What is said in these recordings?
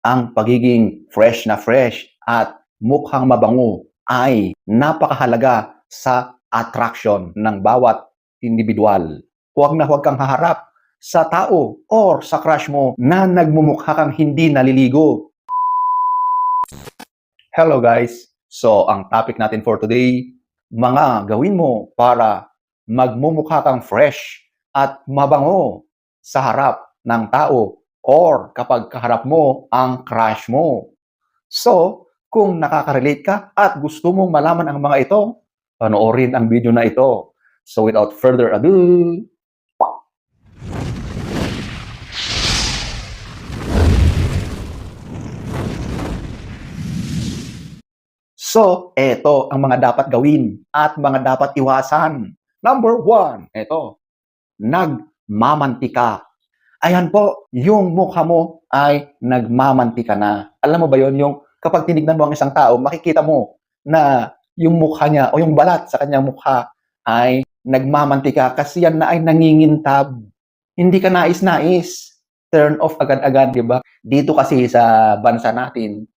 ang pagiging fresh na fresh at mukhang mabango ay napakahalaga sa attraction ng bawat individual. Huwag na huwag kang haharap sa tao or sa crush mo na nagmumukha kang hindi naliligo. Hello guys! So, ang topic natin for today, mga gawin mo para magmumukha kang fresh at mabango sa harap ng tao or kapag kaharap mo ang crush mo. So, kung nakaka-relate ka at gusto mong malaman ang mga ito, panoorin ang video na ito. So, without further ado, So, eto ang mga dapat gawin at mga dapat iwasan. Number one, eto, nagmamantika. Ayan po, yung mukha mo ay nagmamantika na. Alam mo ba yon yung kapag tinignan mo ang isang tao, makikita mo na yung mukha niya o yung balat sa kanyang mukha ay nagmamantika kasi yan na ay nangingintab. Hindi ka nais-nais. Turn off agad-agad, di ba? Dito kasi sa bansa natin,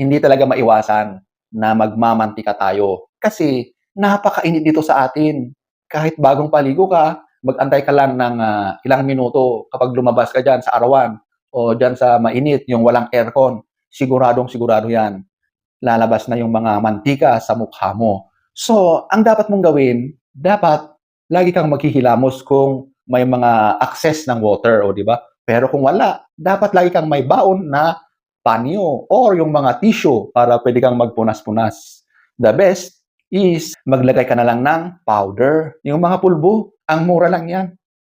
hindi talaga maiwasan na magmamantika tayo. Kasi napakainit dito sa atin. Kahit bagong paligo ka, mag-antay ka lang ng ah, ilang minuto kapag lumabas ka dyan sa arawan o dyan sa mainit, yung walang aircon, siguradong sigurado yan. Lalabas na yung mga mantika sa mukha mo. So, ang dapat mong gawin, dapat lagi kang maghihilamos kung may mga access ng water, o di ba? Pero kung wala, dapat lagi kang may baon na panyo or yung mga tissue para pwede kang magpunas-punas. The best is maglagay ka na lang ng powder. Yung mga pulbo, ang mura lang yan.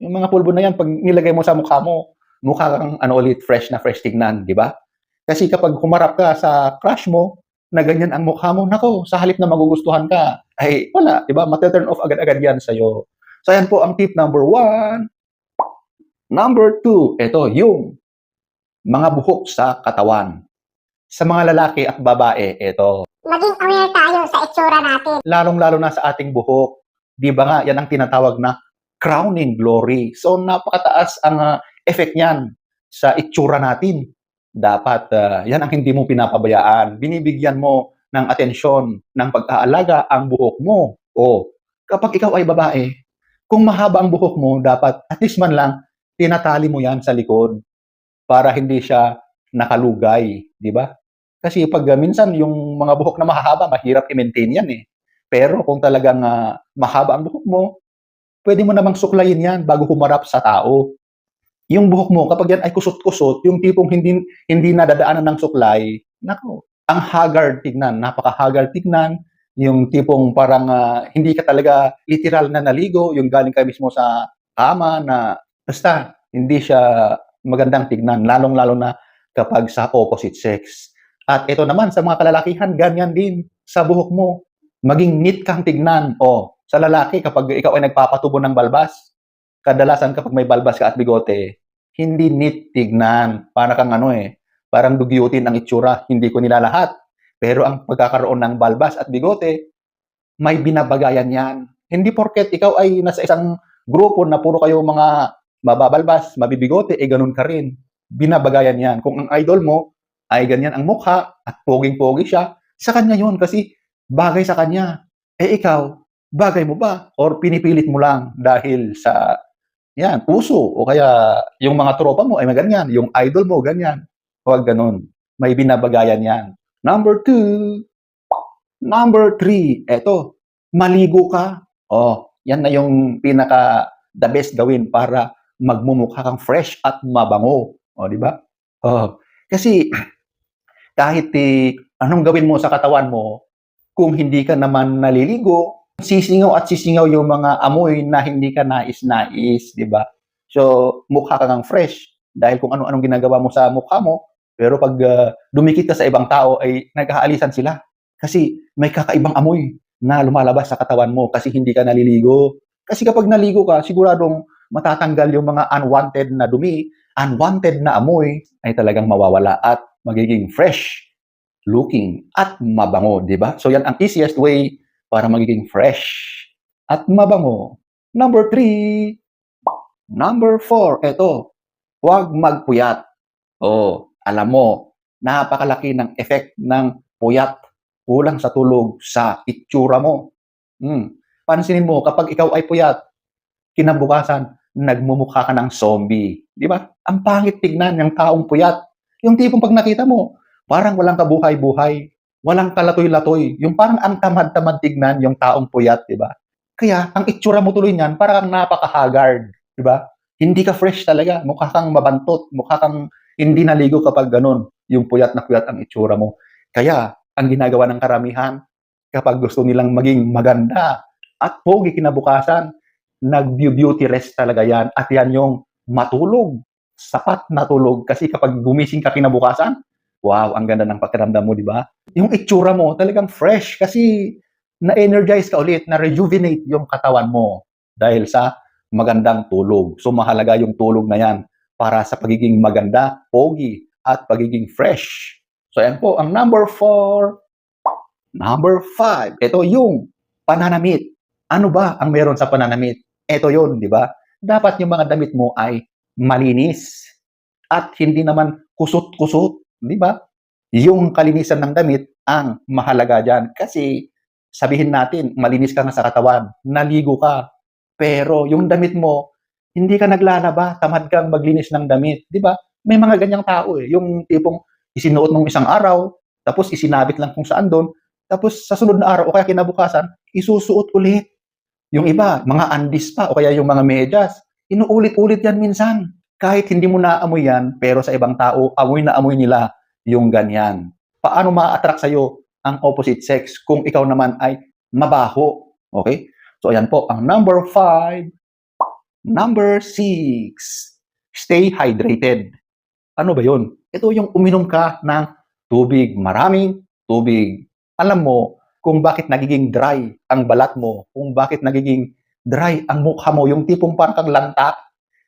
Yung mga pulbo na yan, pag nilagay mo sa mukha mo, mukha kang ano ulit, fresh na fresh tignan, di ba? Kasi kapag kumarap ka sa crush mo, na ganyan ang mukha mo, nako, sa halip na magugustuhan ka, ay wala, di ba? Mata-turn off agad-agad yan sa'yo. So, ayan po ang tip number one. Number two, ito, yung mga buhok sa katawan. Sa mga lalaki at babae, ito, maging aware tayo sa itsura natin. lalong-lalo na sa ating buhok. Di ba nga, yan ang tinatawag na crowning glory. So, napakataas ang ah, effect niyan sa itsura natin. Dapat, ah, yan ang hindi mo pinapabayaan. Binibigyan mo ng atensyon, ng pag-aalaga ang buhok mo. O, kapag ikaw ay babae, kung mahaba ang buhok mo, dapat at least man lang, tinatali mo yan sa likod para hindi siya nakalugay. Di ba? Kasi pag ah, minsan yung mga buhok na mahahaba, mahirap i-maintain yan eh. Pero kung talagang ah, mahaba ang buhok mo, pwede mo namang suklayin yan bago humarap sa tao. Yung buhok mo, kapag yan ay kusot-kusot, yung tipong hindi, hindi nadadaanan ng suklay, nako, ang haggard tignan, napaka-haggard tignan, yung tipong parang ah, hindi ka talaga literal na naligo, yung galing ka mismo sa kama na basta hindi siya magandang tignan, lalong-lalo na kapag sa opposite sex. At ito naman sa mga kalalakihan, ganyan din sa buhok mo. Maging neat kang tignan. O, sa lalaki, kapag ikaw ay nagpapatubo ng balbas, kadalasan kapag may balbas ka at bigote, hindi neat tignan. Para kang ano eh, parang dugyutin ang itsura. Hindi ko nilalahat. Pero ang pagkakaroon ng balbas at bigote, may binabagayan yan. Hindi porket ikaw ay nasa isang grupo na puro kayo mga mababalbas, mabibigote, eh ganun ka rin. Binabagayan yan. Kung ang idol mo ay ganyan ang mukha at poging-pogi siya, sa kanya yun kasi bagay sa kanya. Eh ikaw, bagay mo ba? Or pinipilit mo lang dahil sa yan, uso o kaya yung mga tropa mo ay maganyan, yung idol mo ganyan. Huwag ganun. May binabagayan yan. Number two, number three, eto, maligo ka. Oh, yan na yung pinaka the best gawin para magmumukha kang fresh at mabango. O, di ba? Oh, kasi kahit eh, anong gawin mo sa katawan mo, kung hindi ka naman naliligo, sisingaw at sisingaw yung mga amoy na hindi ka nais-nais, di ba? So, mukha ka kang fresh dahil kung ano-anong ginagawa mo sa mukha mo, pero pag ah, dumikit ka sa ibang tao ay naghaalisan sila. Kasi may kakaibang amoy na lumalabas sa katawan mo kasi hindi ka naliligo. Kasi kapag naligo ka, siguradong matatanggal yung mga unwanted na dumi, unwanted na amoy ay talagang mawawala at magiging fresh looking at mabango, di ba? So yan ang easiest way para magiging fresh at mabango. Number three, number four, eto, huwag magpuyat. Oh, alam mo, napakalaki ng effect ng puyat, kulang sa tulog sa itsura mo. Hmm. Pansinin mo, kapag ikaw ay puyat, kinabukasan, nagmumukha ka ng zombie. Di ba? Ang pangit tignan ng taong puyat. Yung tipong pag nakita mo, parang walang kabuhay-buhay, walang kalatoy-latoy. Yung parang ang tamad-tamad tignan yung taong puyat, di ba? Kaya, ang itsura mo tuloy niyan, parang napaka-haggard, di ba? Hindi ka fresh talaga, mukha kang mabantot, mukha kang hindi naligo kapag ganun, yung puyat na puyat ang itsura mo. Kaya, ang ginagawa ng karamihan, kapag gusto nilang maging maganda at pogi kinabukasan, nag-beauty rest talaga yan. At yan yung matulog, sapat na tulog. Kasi kapag gumising ka kinabukasan, wow, ang ganda ng pakiramdam mo, di ba? Yung itsura mo, talagang fresh kasi na-energize ka ulit, na-rejuvenate yung katawan mo dahil sa magandang tulog. So mahalaga yung tulog na yan para sa pagiging maganda, pogi, at pagiging fresh. So yan po, ang number four. Number five, ito yung pananamit. Ano ba ang meron sa pananamit? Ito yun, di ba? Dapat yung mga damit mo ay malinis at hindi naman kusot-kusot, di ba? Yung kalinisan ng damit ang mahalaga dyan. Kasi sabihin natin, malinis ka nga sa katawan, naligo ka, pero yung damit mo, hindi ka naglalaba, tamad kang maglinis ng damit, di ba? May mga ganyang tao eh, yung tipong isinuot mong isang araw, tapos isinabit lang kung saan doon, tapos sa sunod na araw o kaya kinabukasan, isusuot ulit. Yung iba, mga andis pa o kaya yung mga medyas, inuulit-ulit yan minsan. Kahit hindi mo naamoy yan, pero sa ibang tao, amoy na amoy nila yung ganyan. Paano ma-attract sa'yo ang opposite sex kung ikaw naman ay mabaho? Okay? So, ayan po, ang number five. Number six, stay hydrated. Ano ba yun? Ito yung uminom ka ng tubig, maraming tubig. Alam mo kung bakit nagiging dry ang balat mo, kung bakit nagiging dry ang mukha mo, yung tipong parang kang lanta.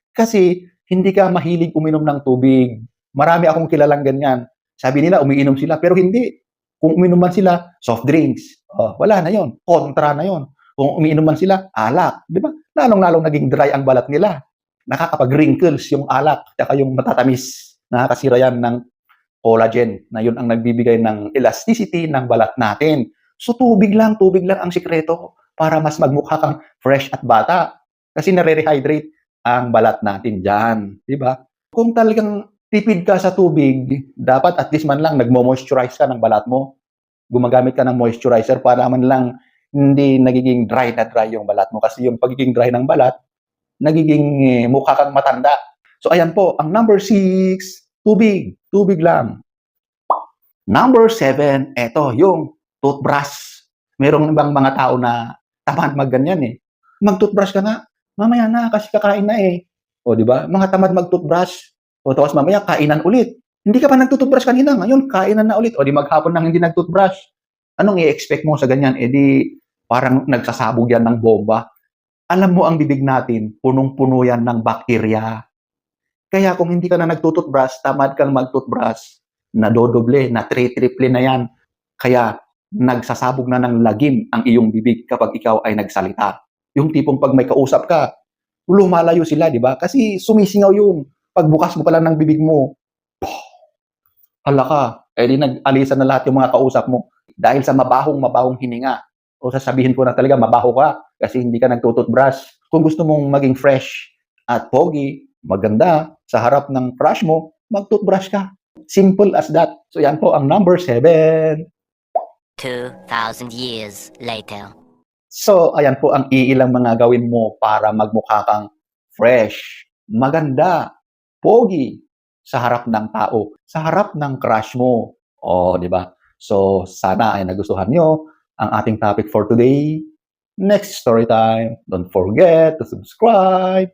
Kasi hindi ka mahilig uminom ng tubig. Marami akong kilalang ganyan. Sabi nila, umiinom sila, pero hindi. Kung uminom man sila, soft drinks. Oh, wala na yon Kontra na yon Kung umiinom man sila, alak. Di ba? Lalong-lalong naging dry ang balat nila. Nakakapag-wrinkles yung alak, tsaka yung matatamis. Nakakasira yan ng collagen na yun ang nagbibigay ng elasticity ng balat natin. So tubig lang, tubig lang ang sikreto para mas magmukha kang fresh at bata. Kasi nare-rehydrate ang balat natin dyan. Di ba? Kung talagang tipid ka sa tubig, dapat at least man lang nagmo-moisturize ka ng balat mo. Gumagamit ka ng moisturizer para man lang hindi nagiging dry na dry yung balat mo. Kasi yung pagiging dry ng balat, nagiging eh, mukha kang matanda. So ayan po, ang number six, tubig. Tubig lang. Number seven, eto, yung toothbrush. Merong ibang mga tao na tamad magganyan eh. Mag-toothbrush ka nga, mamaya na kasi kakain na eh. O di ba? Mga tamad mag-toothbrush. O tapos mamaya kainan ulit. Hindi ka pa nag-toothbrush kanina, ngayon kainan na ulit. O di maghapon nang hindi nag-toothbrush. Anong i-expect mo sa ganyan? Eh di parang nagsasabog yan ng bomba. Alam mo ang bibig natin, punong-puno yan ng bakterya. Kaya kung hindi ka na nagtututbrush, tamad kang mag-toothbrush, nadodoble, na tri-triple na yan. Kaya nagsasabog na ng lagim ang iyong bibig kapag ikaw ay nagsalita. Yung tipong pag may kausap ka, lumalayo sila, di ba? Kasi sumisingaw yung pagbukas mo pala ng bibig mo. Hala ka, eh di nag-alisan na lahat yung mga kausap mo dahil sa mabahong mabahong hininga. O sasabihin ko na talaga mabaho ka kasi hindi ka nagtututbrush. Kung gusto mong maging fresh at pogi, maganda sa harap ng crush mo, mag-toothbrush ka. Simple as that. So yan po ang number seven. 2,000 years later. So, ayan po ang iilang mga gawin mo para magmukha kang fresh, maganda, pogi sa harap ng tao, sa harap ng crush mo. O, di ba? So, sana ay nagustuhan nyo ang ating topic for today. Next story time. Don't forget to subscribe